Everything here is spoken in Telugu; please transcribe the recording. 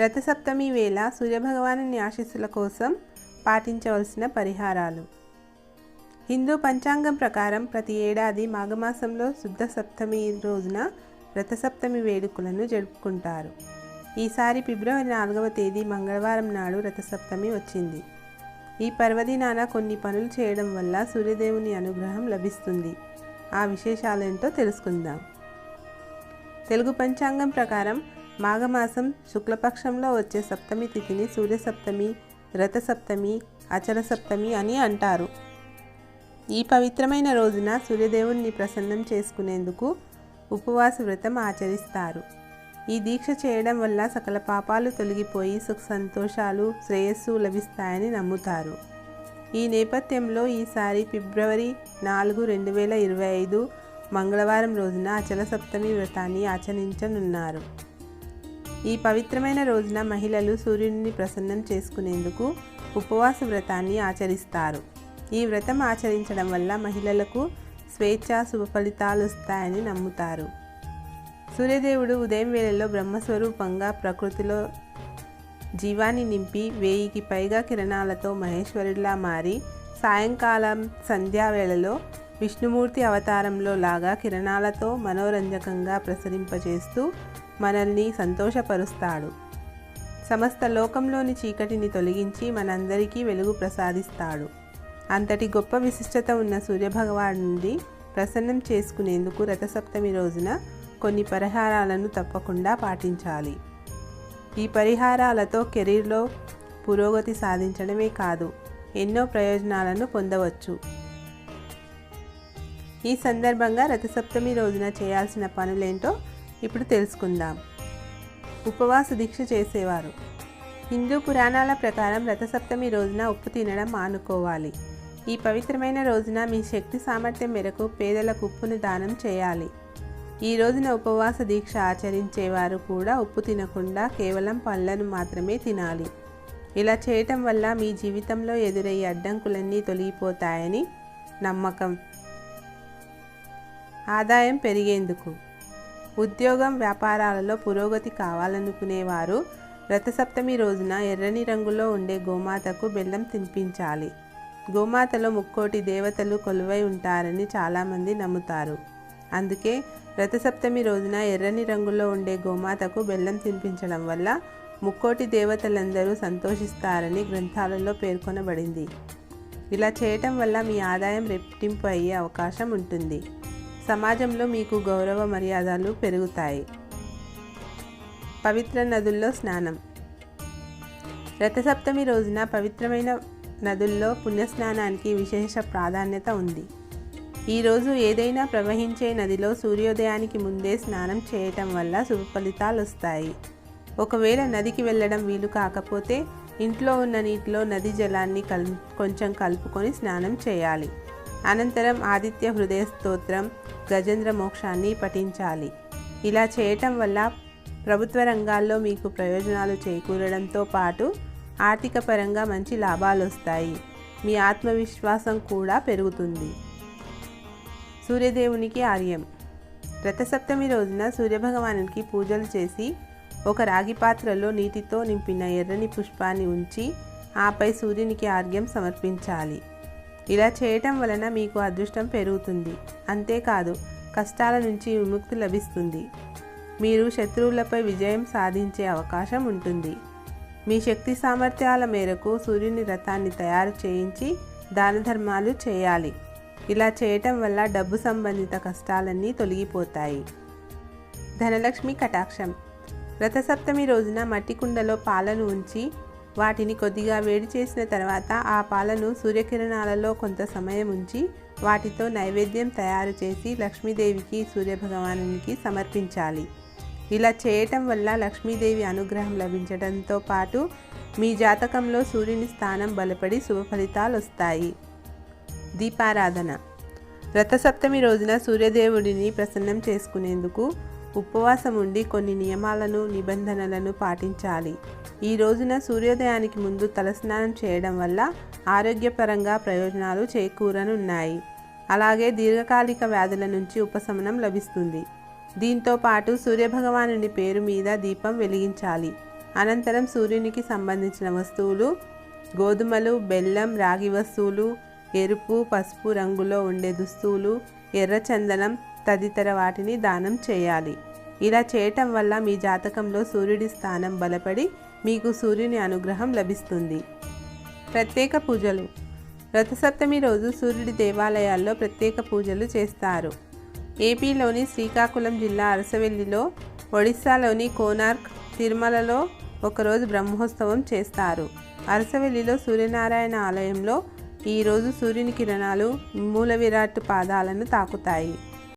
రథసప్తమి వేళ సూర్యభగవాను ఆశీస్సుల కోసం పాటించవలసిన పరిహారాలు. హిందూ పంచాంగం ప్రకారం ప్రతి ఏడాది మాఘమాసంలో శుద్ధ సప్తమి రోజున రథసప్తమి వేడుకలను జరుపుకుంటారు. ఈసారి ఫిబ్రవరి నాలుగవ తేదీ మంగళవారం నాడు రథసప్తమి వచ్చింది. ఈ పర్వదినాన కొన్ని పనులు చేయడం వల్ల సూర్యదేవుని అనుగ్రహం లభిస్తుంది. ఆ విశేషాలేంటో తెలుసుకుందాం. తెలుగు పంచాంగం ప్రకారం మాఘమాసం శుక్లపక్షంలో వచ్చే సప్తమి తిథిని సూర్యసప్తమి రథసప్తమి అచల సప్తమి అని అంటారు. ఈ పవిత్రమైన రోజున సూర్యదేవుణ్ణి ప్రసన్నం చేసుకునేందుకు ఉపవాస వ్రతం ఆచరిస్తారు. ఈ దీక్ష చేయడం వల్ల సకల పాపాలు తొలగిపోయి సుఖ సంతోషాలు శ్రేయస్సు లభిస్తాయని నమ్ముతారు. ఈ నేపథ్యంలో ఈసారి ఫిబ్రవరి నాలుగు రెండు వేల ఇరవై ఐదు మంగళవారం రోజున అచల సప్తమి వ్రతాన్ని ఆచరించనున్నారు. ఈ పవిత్రమైన రోజున మహిళలు సూర్యుడిని ప్రసన్నం చేసుకునేందుకు ఉపవాస వ్రతాన్ని ఆచరిస్తారు. ఈ వ్రతం ఆచరించడం వల్ల మహిళలకు స్వేచ్ఛ శుభ ఫలితాలు వస్తాయని నమ్ముతారు. సూర్యదేవుడు ఉదయం వేళల్లో బ్రహ్మస్వరూపంగా ప్రకృతిలో జీవాన్ని నింపి వేయికి పైగా కిరణాలతో మహేశ్వరుడిలా మారి సాయంకాలం సంధ్యావేళలో విష్ణుమూర్తి అవతారంలో లాగా కిరణాలతో మనోరంజకంగా ప్రసరింపచేస్తూ మనల్ని సంతోషపరుస్తాడు. సమస్త లోకంలోని చీకటిని తొలగించి మనందరికీ వెలుగు ప్రసాదిస్తాడు. అంతటి గొప్ప విశిష్టత ఉన్న సూర్యభగవాను నుండి ప్రసన్నం చేసుకునేందుకు రథసప్తమి రోజున కొన్ని పరిహారాలను తప్పకుండా పాటించాలి. ఈ పరిహారాలతో కెరీర్లో పురోగతి సాధించడమే కాదు ఎన్నో ప్రయోజనాలను పొందవచ్చు. ఈ సందర్భంగా రథసప్తమి రోజున చేయాల్సిన పనులేంటో ఇప్పుడు తెలుసుకుందాం. ఉపవాస దీక్ష చేసేవారు. హిందూ పురాణాల ప్రకారం రథసప్తమి రోజున ఉప్పు తినడం మానుకోవాలి. ఈ పవిత్రమైన రోజున మీ శక్తి సామర్థ్యం మేరకు పేదలకు ఉప్పును దానం చేయాలి. ఈ రోజున ఉపవాస దీక్ష ఆచరించేవారు కూడా ఉప్పు తినకుండా కేవలం పళ్ళను మాత్రమే తినాలి. ఇలా చేయటం వల్ల మీ జీవితంలో ఎదురయ్యే అడ్డంకులన్నీ తొలగిపోతాయని నమ్మకం. ఆదాయం పెరిగేందుకు. ఉద్యోగం వ్యాపారాలలో పురోగతి కావాలనుకునేవారు రథసప్తమి రోజున ఎర్రని రంగులో ఉండే గోమాతకు బెల్లం తినిపించాలి. గోమాతలో ముక్కోటి దేవతలు కొలువై ఉంటారని చాలామంది నమ్ముతారు. అందుకే రథసప్తమి రోజున ఎర్రని రంగులో ఉండే గోమాతకు బెల్లం తినిపించడం వల్ల ముక్కోటి దేవతలందరూ సంతోషిస్తారని గ్రంథాలలో పేర్కొనబడింది. ఇలా చేయటం వల్ల మీ ఆదాయం రెట్టింపు అయ్యే అవకాశం ఉంటుంది. సమాజంలో మీకు గౌరవ మర్యాదలు పెరుగుతాయి. పవిత్ర నదుల్లో స్నానం. రథసప్తమి రోజున పవిత్రమైన నదుల్లో పుణ్యస్నానానికి విశేష ప్రాధాన్యత ఉంది. ఈరోజు ఏదైనా ప్రవహించే నదిలో సూర్యోదయానికి ముందే స్నానం చేయటం వల్ల శుభ ఫలితాలు వస్తాయి. ఒకవేళ నదికి వెళ్ళడం వీలు కాకపోతే ఇంట్లో ఉన్న నీటిలో నది జలాన్ని కల్ కొంచెం కలుపుకొని స్నానం చేయాలి. అనంతరం ఆదిత్య హృదయ స్తోత్రం గజేంద్ర మోక్షాన్ని పఠించాలి. ఇలా చేయటం వల్ల ప్రభుత్వ రంగాల్లో మీకు ప్రయోజనాలు చేకూరడంతో పాటు ఆర్థిక పరంగా మంచి లాభాలు వస్తాయి. మీ ఆత్మవిశ్వాసం కూడా పెరుగుతుంది. సూర్యదేవునికి ఆర్యం. రథసప్తమి రోజున సూర్యభగవానునికి పూజలు చేసి ఒక రాగి పాత్రలో నీటితో నింపిన ఎర్రని పుష్పాన్ని ఉంచి ఆపై సూర్యునికి ఆర్యం సమర్పించాలి. ఇలా చేయటం వలన మీకు అదృష్టం పెరుగుతుంది. అంతేకాదు కష్టాల నుంచి విముక్తి లభిస్తుంది. మీరు శత్రువులపై విజయం సాధించే అవకాశం ఉంటుంది. మీ శక్తి సామర్థ్యాల మేరకు సూర్యుని రథాన్ని తయారు చేయించి దాన ధర్మాలు చేయాలి. ఇలా చేయటం వల్ల డబ్బు సంబంధిత కష్టాలన్నీ తొలగిపోతాయి. ధనలక్ష్మి కటాక్షం. రథసప్తమి రోజున మట్టి కుండలో పాలను ఉంచి వాటిని కొద్దిగా వేడి చేసిన తర్వాత ఆ పాలను సూర్యకిరణాలలో కొంత సమయం ఉంచి వాటితో నైవేద్యం తయారు చేసి లక్ష్మీదేవికి సూర్యభగవానునికి సమర్పించాలి. ఇలా చేయటం వల్ల లక్ష్మీదేవి అనుగ్రహం లభించడంతో పాటు మీ జాతకంలో సూర్యుని స్థానం బలపడి శుభ ఫలితాలు వస్తాయి. దీపారాధన. రథసప్తమి రోజున సూర్యదేవుడిని ప్రసన్నం చేసుకునేందుకు ఉపవాసం ఉండి కొన్ని నియమాలను నిబంధనలను పాటించాలి. ఈ రోజున సూర్యోదయానికి ముందు తలస్నానం చేయడం వల్ల ఆరోగ్యపరంగా ప్రయోజనాలు చేకూరనున్నాయి. అలాగే దీర్ఘకాలిక వ్యాధుల నుంచి ఉపశమనం లభిస్తుంది. దీంతో పాటు సూర్యభగవానుని పేరు మీద దీపం వెలిగించాలి. అనంతరం సూర్యునికి సంబంధించిన వస్తువులు గోధుమలు బెల్లం రాగి వస్తువులు ఎరుపు పసుపు రంగులో ఉండే దుస్తువులు ఎర్రచందనం తదితర వాటిని దానం చేయాలి. ఇలా చేయటం వల్ల మీ జాతకంలో సూర్యుడి స్థానం బలపడి మీకు సూర్యుని అనుగ్రహం లభిస్తుంది. ప్రత్యేక పూజలు. రథసప్తమి రోజు సూర్యుడి దేవాలయాల్లో ప్రత్యేక పూజలు చేస్తారు. ఏపీలోని శ్రీకాకుళం జిల్లా అరసవెల్లిలో ఒడిస్సాలోని కోనార్క్ తిరుమలలో ఒకరోజు బ్రహ్మోత్సవం చేస్తారు. అరసవెల్లిలో సూర్యనారాయణ ఆలయంలో ఈరోజు సూర్యుని కిరణాలు మూల విరాట్ పాదాలను తాకుతాయి.